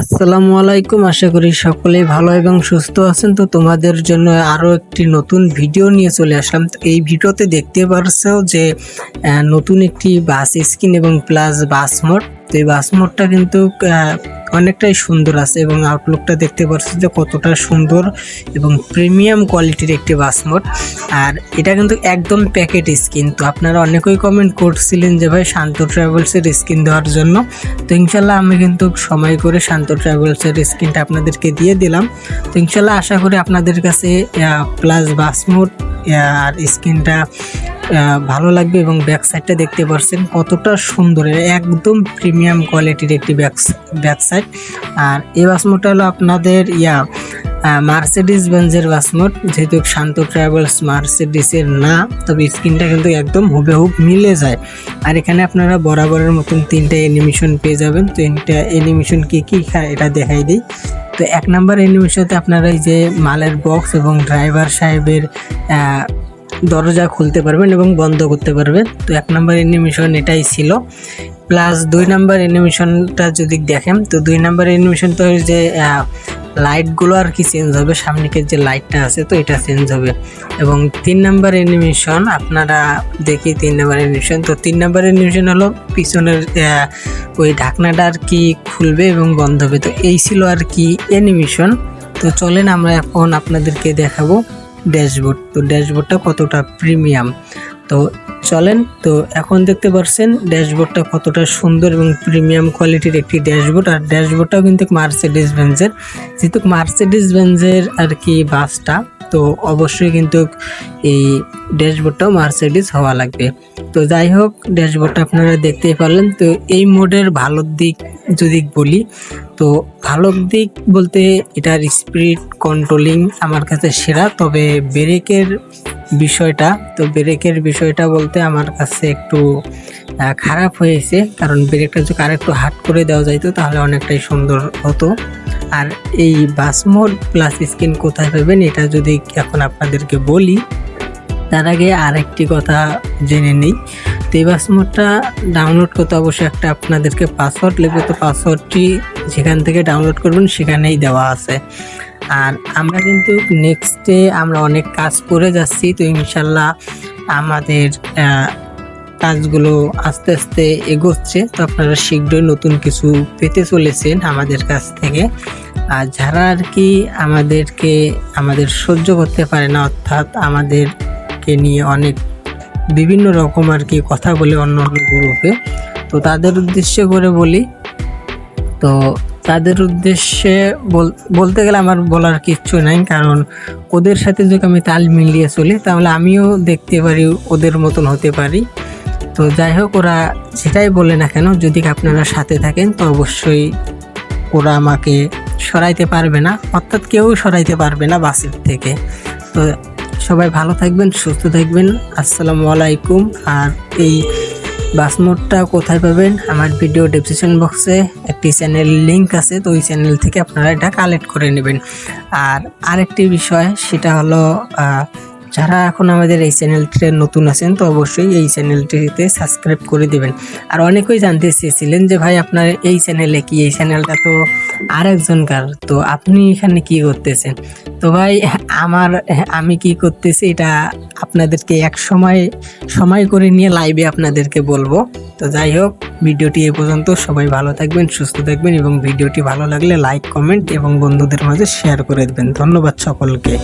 আসসালামু আলাইকুম, আশা করি সকলে ভালো এবং সুস্থ আছেন। তো তোমাদের জন্য আরও একটি নতুন ভিডিও নিয়ে চলে আসলাম। তো এই ভিডিওতে দেখতে পারছ যে নতুন একটি বাস স্কিন এবং প্লাস বাস মোড। তো এই বাস মোডটা কিন্তু অনেকটাই সুন্দর আছে এবং আউটলুকটা দেখতে পাচ্ছি যে কতটা সুন্দর এবং প্রিমিয়াম কোয়ালিটির একটি বাস মোড আর এটা কিন্তু একদম প্যাকেট স্কিন তো আপনারা অনেকেই কমেন্ট করছিলেন যে ভাই শান্ত ট্রাভেলসের স্কিন দেওয়ার জন্য। তো ইনশাল্লাহ আমি কিন্তু সময় করে শান্ত ট্রাভেলসের স্কিনটা আপনাদেরকে দিয়ে দিলাম। তো ইনশাল্লাহ আশা করি আপনাদের কাছে প্লাস বাস মোড আর স্কিনটা ভালো লাগবে এবং ব্যাক সাইডটা দেখতে পাচ্ছেন কতটা সুন্দর। একদম প্রিমিয়াম কোয়ালিটির একটি ব্যাক ব্যাক সাইড আর এই বাসমোডটা হলো আপনাদের ইয়া মার্সিডিস বেঞ্জের বাসমোট যেহেতু শান্ত ট্রাভেলস মার্সিডিসের না, তবে স্ক্রিনটা কিন্তু একদম হুবেহুব মিলে যায়। আর এখানে আপনারা বরাবরের মতন তিনটা অ্যানিমেশন পেয়ে যাবেন। তিনটা অ্যানিমেশন কী কি খায় এটা দেখাই দিই। তো এক নাম্বার অ্যানিমেশনতে আপনারা এই যে মালের বক্স এবং ড্রাইভার সাহেবের দরজা খুলতে পারবেন এবং বন্ধ করতে পারবেন। তো এক নাম্বার অ্যানিমেশন এটাই ছিল। প্লাস দুই নাম্বার অ্যানিমেশনটা যদি দেখেন, তো দুই নাম্বার অ্যানিমেশন তো যে লাইটগুলো আর কি চেঞ্জ হবে। সামনেকের যে লাইটটা আছে, তো এটা চেঞ্জ হবে। এবং তিন নাম্বার অ্যানিমেশন আপনারা দেখি তিন নাম্বার অ্যানিমেশন তো তিন নাম্বার অ্যানিমেশন হলো পিছনের ওই ঢাকনাটা আর কি খুলবে এবং বন্ধ হবে। তো এই ছিল আর কি অ্যানিমেশন তো চলেন আমরা এখন আপনাদেরকে দেখাবো। ড্যাশবোর্ড। তো ড্যাশবোর্ডটা কতটা প্রিমিয়াম? তো চলেন, তো এখন দেখতে পাচ্ছেন ড্যাশবোর্ডটা কতটা সুন্দর এবং প্রিমিয়াম কোয়ালিটির একটি ড্যাশবোর্ড। আর ড্যাশবোর্ডটাও কিন্তু মার্সেডিস বেঞ্জের যেহেতু মার্সেডিস বেঞ্জের আর কি বাসটা তো অবশ্যই কিন্তু এই ড্যাশবোর্ডটাও মার্সিডিস হওয়া লাগবে। তো যাই হোক, ড্যাশবোর্ডটা আপনারা দেখতেই পারলেন। তো এই মোডের ভালো দিক যদি বলি, তো ভালো দিক বলতে এটার স্পিড কন্ট্রোলিং আমার কাছে সেরা। তবে ব্রেকের বিষয়টা, তো ব্রেকের বিষয়টা বলতে আমার কাছে একটু খারাপ হয়েছে। কারণ ব্রেকটা যদি আরেকটু হাট করে দেওয়া যাইতো, তাহলে অনেকটাই সুন্দর হতো। আর এই বাস মোড প্লাস স্ক্রিন কোথায় পাবেন এটা যদি এখন আপনাদেরকে বলি, তার আগে আরেকটি কথা জেনে নিই। তো এই মোডটা ডাউনলোড করতে অবশ্যই একটা আপনাদেরকে পাসওয়ার্ড লিখবে তো পাসওয়ার্ডটি যেখান থেকে ডাউনলোড করবেন সেখানেই দেওয়া আছে। আর আমরা কিন্তু নেক্সটে আমরা অনেক কাজ করে যাচ্ছি। তো ইনশাল্লাহ আমাদের কাজগুলো আস্তে আস্তে এগোচ্ছে। তো আপনারা শীঘ্রই নতুন কিছু পেতে চলেছেন আমাদের কাছ থেকে। আর যারা আর কি আমাদেরকে, আমাদের সহ্য করতে পারে না, অর্থাৎ আমাদেরকে নিয়ে অনেক বিভিন্ন রকম আর কি কথা বলে অন্য অন্য গ্রুপে, তো তাদের উদ্দেশ্যে করে বলি। তো তাদের উদ্দেশ্যে বল- বলতে গেলে আমার বলার কিচ্ছু নাই, কারণ ওদের সাথে যদি আমি তাল মিলিয়ে চলি, তাহলে আমিও দেখতে পারি, ওদের মতন হতে পারি। তো যাই হোক, ওরা যেটাই বলে না কেন, যদি আপনারা সাথে থাকেন, তো অবশ্যই ওরা আমাকে সরাইতে পারবে না। অর্থাৎ কেউ সরাইতে পারবে না বাসের থেকে। তো সবাই ভালো থাকবেন, সুস্থ থাকবেন। আসসালামু আলাইকুম। আর এই বাস মোডটা কোথায় পাবেন, আমার ভিডিও ডেসক্রিপশন বক্সে একটি চ্যানেল লিংক আছে, তো ওই চ্যানেল থেকে আপনারা এটা কালেক্ট করে নেবেন। আর আরেকটি বিষয়, সেটা হলো যারা এখন আমাদের এই চ্যানেলটিতে নতুন আছেন, তো অবশ্যই এই চ্যানেলটিতে সাবস্ক্রাইব করে দিবেন। আর অনেকেই জানতে চেয়েছিলেন যে, ভাই, আপনার এই চ্যানেলে কি? এই চ্যানেলটা তো আরেকজনকার তো আপনি এখানে কি করতেছেন? তো ভাই, আমার, আমি কি করতেছি, এটা আপনাদেরকে এক সময় সময় করে নিয়ে লাইভে আপনাদেরকে বলব। তো যাই হোক, ভিডিওটি এ পর্যন্ত সবাই ভালো থাকবেন, সুস্থ থাকবেন এবং ভিডিওটি ভালো লাগলে লাইক কমেন্ট এবং বন্ধুদের মাঝে শেয়ার করে দেবেন। ধন্যবাদ সকলকে।